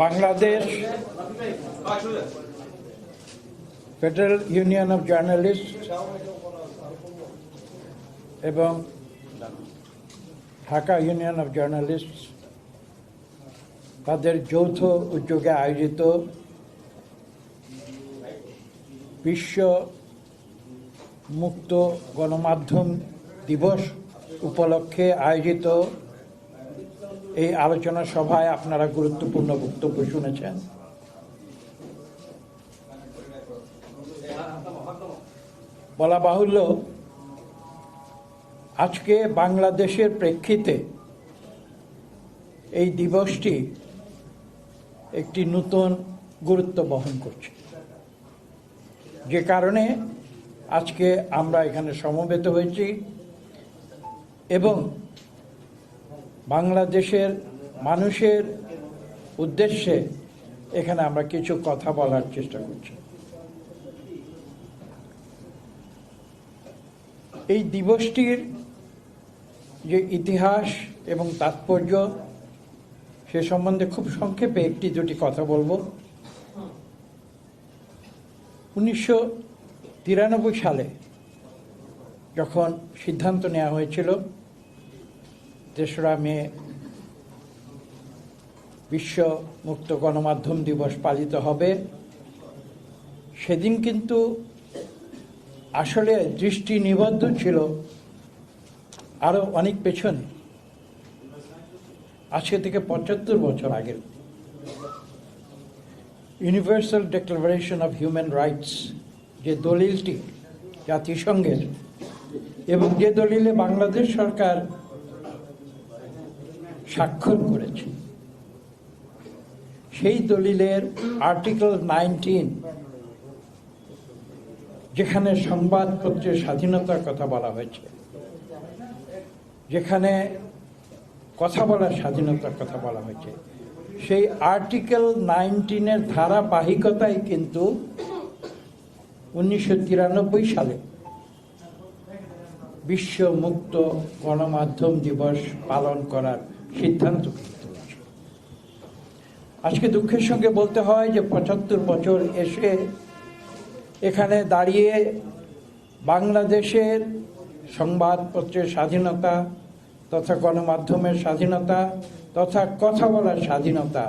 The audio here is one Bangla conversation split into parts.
Bangladesh federal union of journalist এবং ঢাকা ইউনিয়ন অফ জার্নালিস্ট তাদের যৌথ উদ্যোগে আয়োজিত বিশ্ব মুক্ত গণমাধ্যম দিবস উপলক্ষে আয়োজিত এই আলোচনা সভায় আপনারা গুরুত্বপূর্ণ বক্তব্য শুনেছেন। বলা বাহুল্য, আজকে বাংলাদেশের প্রেক্ষিতে এই দিবসটি একটি নতুন গুরুত্ব বহন করছে। যে কারণে আজকে আমরা এখানে সমবেত হয়েছি এবং বাংলাদেশের মানুষের উদ্দেশ্যে এখানে আমরা কিছু কথা বলার চেষ্টা করছি। এই দিবসটির যে ইতিহাস এবং তাৎপর্য, সে সম্বন্ধে খুব সংক্ষেপে একটি দুটি কথা বলব। উনিশশো তিরানব্বই সালে যখন সিদ্ধান্ত নেওয়া হয়েছিল তেসরা মে বিশ্ব মুক্ত গণমাধ্যম দিবস পালিত হবে। সেদিন কিন্তু আসলে দৃষ্টি নিবদ্ধ ছিল আরও অনেক পেছনে। আজকে থেকে পঁচাত্তর বছর আগের। Universal declaration of human rights যে দলিলটি জাতিসংঘের এবং যে দলিলে বাংলাদেশ সরকার স্বাক্ষর করেছে। সেই দলিলের আর্টিকেল নাইনটিন যেখানে সংবাদপত্রের স্বাধীনতার কথা বলা হয়েছে, যেখানে কথা বলার স্বাধীনতার কথা বলা হয়েছে, সেই আর্টিকেল নাইনটিনের ধারাবাহিকতায় কিন্তু উনিশশো তিরানব্বই সালে বিশ্ব মুক্ত গণমাধ্যম দিবস পালন করার সিদ্ধান্ত আজকে দুঃখের সঙ্গে বলতে হয় যে পঁচাত্তর বছর এসে এখানে দাঁড়িয়ে বাংলাদেশের সংবাদপত্রের স্বাধীনতা তথা গণমাধ্যমের স্বাধীনতা তথা কথা বলার স্বাধীনতা,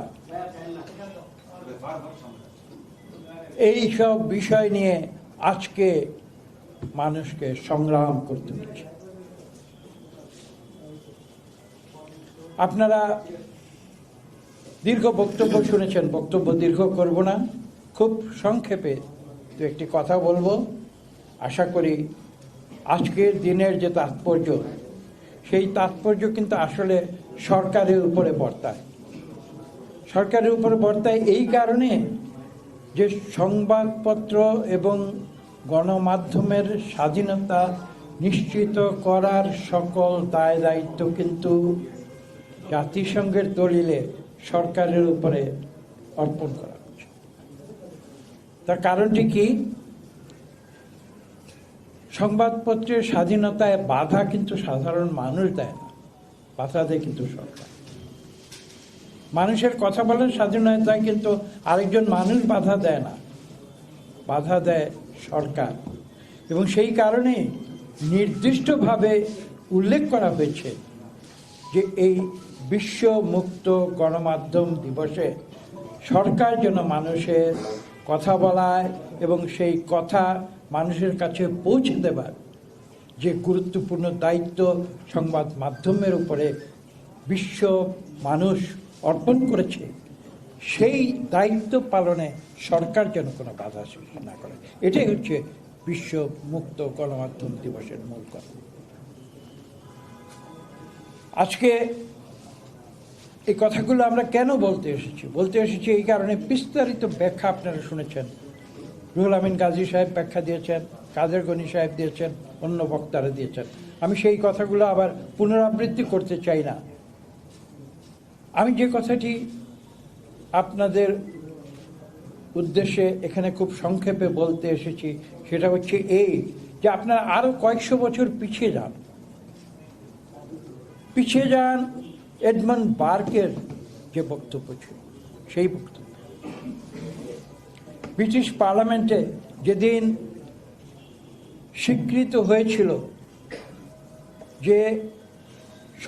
এই সব বিষয় নিয়ে আজকে মানুষকে সংগ্রাম করতে হচ্ছে। আপনারা দীর্ঘ বক্তব্য শুনেছেন, বক্তব্য দীর্ঘ করব না। খুব সংক্ষেপে দু একটি কথা বলব। আশা করি আজকের দিনের যে তাৎপর্য, সেই তাৎপর্য কিন্তু আসলে সরকারের উপরে বর্তায়। সরকারের উপরে বর্তায় এই কারণে যে সংবাদপত্র এবং গণমাধ্যমের স্বাধীনতা নিশ্চিত করার সকল দায় দায়িত্ব কিন্তু জাতিসংঘের দলিলে সরকারের উপরে অর্পণ করা হচ্ছে তার কারণটি কি? সংবাদপত্রের স্বাধীনতায় বাধা কিন্তু সাধারণ মানুষ দেয় না, বাধা দেয় কিন্তু সরকার। মানুষের কথা বলার স্বাধীনতায় কিন্তু আরেকজন মানুষ বাধা দেয় না, বাধা দেয় সরকার। এবং সেই কারণে নির্দিষ্টভাবে উল্লেখ করা হয়েছে যে এই বিশ্ব মুক্ত গণমাধ্যম দিবসে সরকার যেন মানুষের কথা বলায় এবং সেই কথা মানুষের কাছে পৌঁছে দেবার যে গুরুত্বপূর্ণ দায়িত্ব সংবাদ মাধ্যমের উপরে বিশ্ব মানুষ অর্পণ করেছে, সেই দায়িত্ব পালনে সরকার যেন কোনো বাধা সৃষ্টি না করে। এটাই হচ্ছে বিশ্ব মুক্ত গণমাধ্যম দিবসের মূল কথা। আজকে এই কথাগুলো আমরা কেন বলতে এসেছি? বলতে এসেছি এই কারণে বিস্তারিত ব্যাখ্যা আপনারা শুনেছেন। রুহুল আমিন গাজী সাহেব ব্যাখ্যা দিয়েছেন, কাদের গনি সাহেব দিয়েছেন, অন্য বক্তারা দিয়েছেন। আমি সেই কথাগুলো আবার পুনরাবৃত্তি করতে চাই না। আমি যে কথাটি আপনাদের উদ্দেশ্যে এখানে খুব সংক্ষেপে বলতে এসেছি, সেটা হচ্ছে এই যে আপনারা আরও কয়েকশো বছর পিছিয়ে যান। পিছিয়ে যান এডমন্ড বার্কের যে বক্তব্য ছিল, সেই বক্তব্য। ব্রিটিশ পার্লামেন্টে যেদিন স্বীকৃত হয়েছিল যে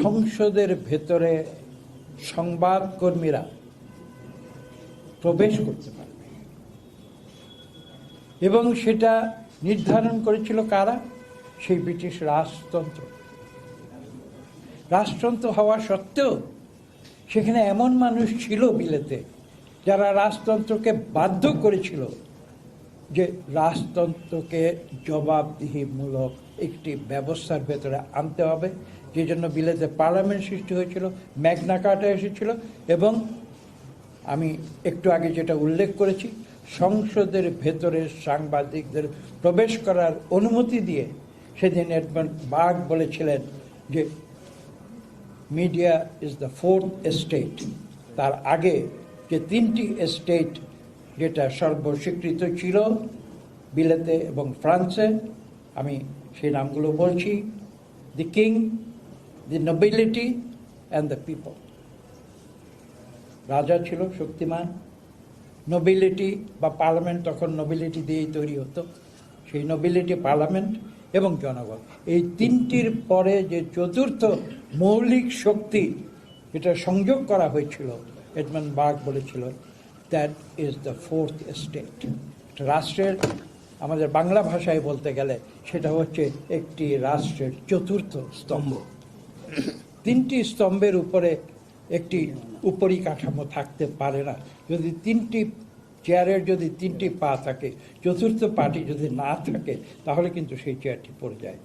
সংসদের ভেতরে সংবাদকর্মীরা প্রবেশ করতে পারবে, এবং সেটা নির্ধারণ করেছিল কারা? সেই ব্রিটিশ রাজতন্ত্র। রাজতন্ত্র হওয়া সত্ত্বেও সেখানে এমন মানুষ ছিল বিলেতে, যারা রাজতন্ত্রকে বাধ্য করেছিল যে রাজতন্ত্রকে জবাবদিহিমূলক একটি ব্যবস্থার ভেতরে আনতে হবে। যে জন্য বিলেতে পার্লামেন্ট সৃষ্টি হয়েছিল, ম্যাগনা কার্টা এসেছিল এবং আমি একটু আগে যেটা উল্লেখ করেছি, সংসদের ভেতরে সাংবাদিকদের প্রবেশ করার অনুমতি দিয়ে সেদিন এডমন্ড বার্গ বলেছিলেন যে media is the fourth estate তার আগে যে তিনটি এস্টেট যেটা সর্বস্বীকৃত ছিল, বিলেতে এবং ফ্রান্সে, আমি সেই নামগুলো বলছি the king the nobility and the people রাজা ছিল শক্তিমান। নোবিলিটি বা পার্লামেন্ট তখন নোবিলিটি দিয়েই তৈরি হতো। সেই নোবিলিটি পার্লামেন্ট এবং জনগণ। এই তিনটির পরে যে চতুর্থ মৌলিক শক্তি যেটা সংযোগ করা হয়েছিল, এডমন্ড বার্গ বলেছিল that is the fourth state রাষ্ট্রের, আমাদের বাংলা ভাষায় বলতে গেলে সেটা হচ্ছে একটি রাষ্ট্রের চতুর্থ স্তম্ভ। তিনটি স্তম্ভের উপরে একটি উপরি কাঠামো থাকতে পারে না। যদি তিনটি চেয়ারের যদি তিনটি পা থাকে, চতুর্থ পাটি যদি না থাকে, তাহলে কিন্তু সেই চেয়ারটি পড়ে যায়।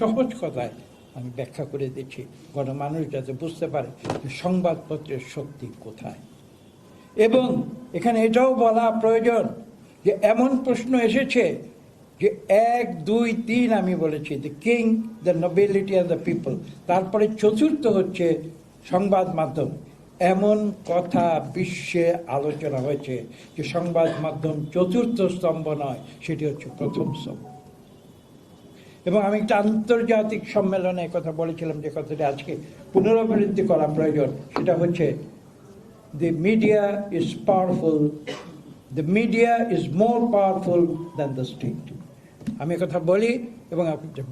সহজ কথায় আমি ব্যাখ্যা করে দিচ্ছি। গণমানুষ যাতে বুঝতে পারে যে সংবাদপত্রের শক্তি কোথায়। এবং এখানে এটাও বলা প্রয়োজন যে এমন প্রশ্ন এসেছে যে এক, দুই, তিন আমি বলেছি the king the nobility and the people তারপরে চতুর্থ হচ্ছে সংবাদ মাধ্যম। এমন কথা বিশ্বে আলোচনা হয়েছে যে সংবাদ মাধ্যম চতুর্থ স্তম্ভ নয়, সেটি হচ্ছে প্রথম স্তম্ভ। এবং আমি একটা আন্তর্জাতিক সম্মেলনে কথা বলেছিলাম যে কথাটি আজকে পুনরাবৃত্তি করা প্রয়োজন সেটা হচ্ছে the media is powerful, the media is more powerful than the state. আমি কথা বলি এবং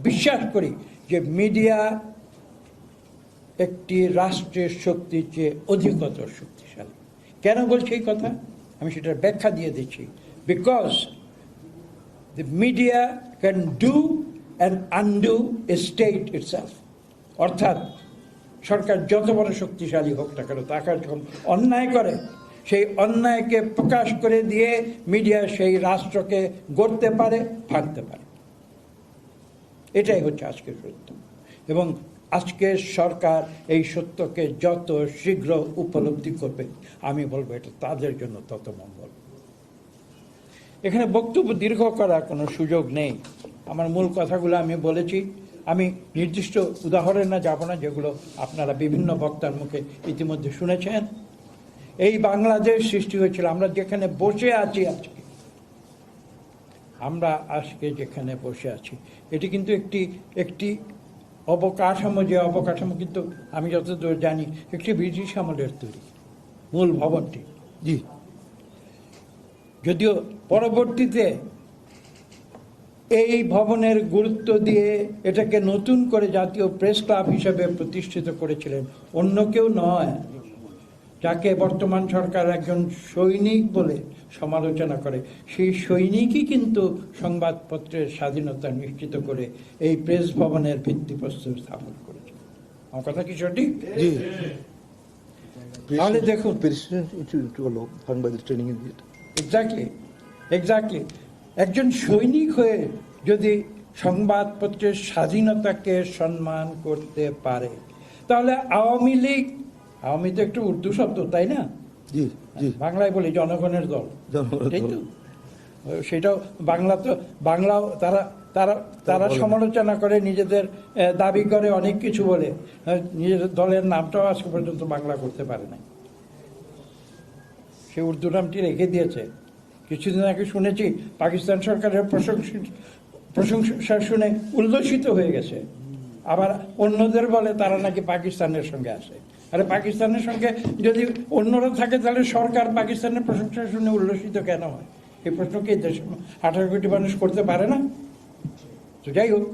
বিশ্বাস করি যে মিডিয়া একটি রাষ্ট্রের শক্তির চেয়ে অধিকতর শক্তিশালী। কেন বলছি এই কথা? আমি সেটার ব্যাখ্যা দিয়ে দিচ্ছি। Because the media can do and undo a state itself. অর্থাৎ সরকার যত বড় শক্তিশালী হোক না কেন তাকে যখন অন্যায় করে, সেই অন্যায়কে প্রকাশ করে দিয়ে মিডিয়া সেই রাষ্ট্রকে গড়তে পারে, ভাঙতে পারে। এটাই হচ্ছে আজকের সত্য। এবং আজকের সরকার এই সত্যকে যত শীঘ্র উপলব্ধি করবে, আমি বলব এটা তাদের জন্য তত মঙ্গল। এখানে বক্তব্য দীর্ঘ করার কোনো সুযোগ নেই। আমার মূল কথাগুলো আমি বলেছি। আমি নির্দিষ্ট উদাহরণে যাব না, যেগুলো আপনারা বিভিন্ন বক্তার মুখে ইতিমধ্যে শুনেছেন। এই বাংলাদেশ সৃষ্টি হয়েছিল। আমরা যেখানে বসে আছি আজকে, আমরা আজকে যেখানে বসে আছি, এটি কিন্তু একটি একটি অবকাঠামো। যে অবকাঠামো কিন্তু আমি যতদূর জানি, একটি ব্রিটিশ আমলের তৈরি, মূল ভবনটি। জি। যদিও পরবর্তীতে এই ভবনের গুরুত্ব দিয়ে এটাকে নতুন করে জাতীয় প্রেস ক্লাব হিসেবে প্রতিষ্ঠিত করেছিলেন অন্য কেউ নয় যাকে বর্তমান সরকার একজন সৈনিক বলে সমালোচনা করে সেই সৈনিকই কিন্তু সংবাদপত্রের স্বাধীনতা নিশ্চিত করে এই প্রেস ভবনের ভিত্তিপ্রস্তর স্থাপন করেছে আমার কথা কি সঠিক তাহলে দেখুন। সাংবাদিক ট্রেনিং এক্স্যাক্টলি এক্স্যাক্টলি একজন সৈনিক হয়ে যদি সংবাদপত্রের স্বাধীনতাকে সম্মান করতে পারে তাহলে আওয়ামী লীগ আওয়ামী তো একটু উর্দু শব্দ তাই না? জি জি। বাংলায় বলি জনগণের দল। তাই তো? সেটাও বাংলা তো বাংলাও তারা তারা তারা সমালোচনা করে নিজেদের দাবি করে অনেক কিছু বলে। নিজেদের দলের নামটাও আজকে পর্যন্ত বাংলা করতে পারে নাই। সে উর্দু নামটি রেখে দিয়েছে। কিছুদিন আগে শুনেছি পাকিস্তান সরকারের প্রশংসা প্রশংসা শুনে উল্লসিত হয়ে গেছে। আবার অন্যদের বলে তারা নাকি পাকিস্তানের সঙ্গে আসে আরে পাকিস্তানের সঙ্গে যদি অন্যরা থাকে তাহলে সরকার পাকিস্তানের প্রশংসা শুনে উল্লসিত কেন হয়? এই প্রশ্ন কি দেশ, আঠারো কোটি মানুষ করতে পারে না? তো যাই হোক,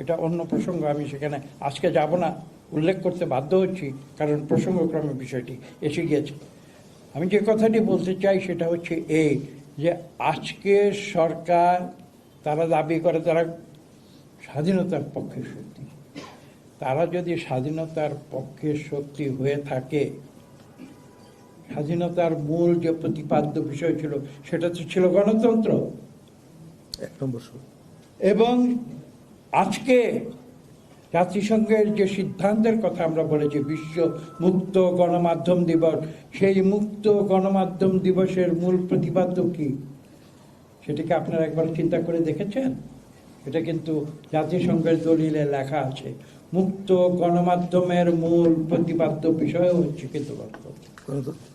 এটা অন্য প্রসঙ্গ, আমি সেখানে আজকে যাব না। উল্লেখ করতে বাধ্য হচ্ছি, কারণ প্রসঙ্গক্রমে বিষয়টি এসে গিয়েছে। আমি যে কথাটি বলতে চাই সেটা হচ্ছে এই যে আজকে সরকার তারা দাবি করে তারা স্বাধীনতার পক্ষে শক্তি তারা যদি স্বাধীনতার পক্ষে শক্তি হয়ে থাকে স্বাধীনতার মূল যে প্রতিপাদ্য বিষয় ছিল সেটা তো ছিল গণতন্ত্র। এক নম্বর এবং আজকে জাতিসংঘের যে সিদ্ধান্তের কথা আমরা বলেছি বিশ্ব মুক্ত গণমাধ্যম দিবস সেই মুক্ত গণমাধ্যম দিবসের মূল প্রতিপাদ্য কি? সেটাকে আপনারা একবার চিন্তা করে দেখেছেন? এটা কিন্তু জাতিসংঘের দলিলে লেখা আছে। মুক্ত গণমাধ্যমের মূল প্রতিপাদ্য বিষয় হচ্ছে কিন্তু গণতন্ত্র গণতন্ত্র।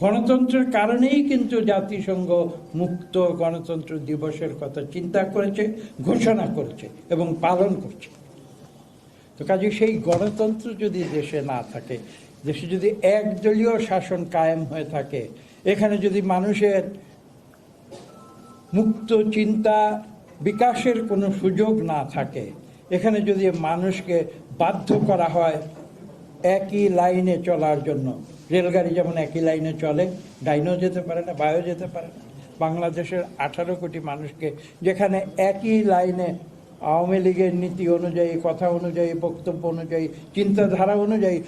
গণতন্ত্রের কারণেই কিন্তু জাতিসংঘ মুক্ত গণতন্ত্র দিবসের কথা চিন্তা করেছে ঘোষণা করেছে এবং পালন করছে। তো কাজে সেই গণতন্ত্র যদি দেশে না থাকে, দেশে যদি একদলীয় শাসন কায়েম হয়ে থাকে, এখানে যদি মানুষের মুক্ত চিন্তা, বিকাশের কোনো সুযোগ না থাকে, এখানে যদি মানুষকে বাধ্য করা হয় একই লাইনে চলার জন্য, রেলগাড়ি যেমন একই লাইনে চলে, ডাইনও যেতে পারে না বায়ও যেতে পারে না, বাংলাদেশের আঠারো কোটি মানুষকে যেখানে একই লাইনে আওয়ামী লীগের নীতি অনুযায়ী, কথা অনুযায়ী, বক্তব্য অনুযায়ী, চিন্তাধারা অনুযায়ী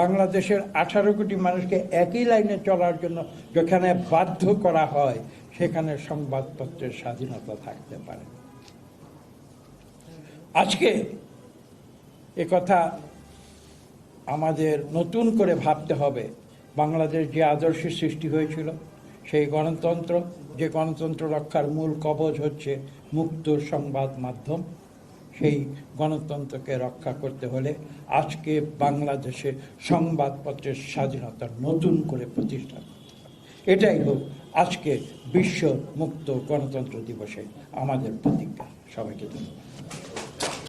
বাংলাদেশের আঠারো কোটি মানুষকে একই লাইনে চলার জন্য যেখানে বাধ্য করা হয়, সেখানে সংবাদপত্রের স্বাধীনতা থাকতে পারে। আজকে এ কথা আমাদের নতুন করে ভাবতে হবে। বাংলাদেশ যে আদর্শের সৃষ্টি হয়েছিল সেই গণতন্ত্র, যে গণতন্ত্র রক্ষার মূল কবচ হচ্ছে মুক্ত সংবাদ মাধ্যম, সেই গণতন্ত্রকে রক্ষা করতে হলে আজকে বাংলাদেশে সংবাদপত্রের স্বাধীনতা নতুন করে প্রতিষ্ঠা এটাই হোক আজকে বিশ্ব মুক্ত গণতন্ত্র দিবসে আমাদের প্রতিজ্ঞা। সবাইকে ধন্যবাদ।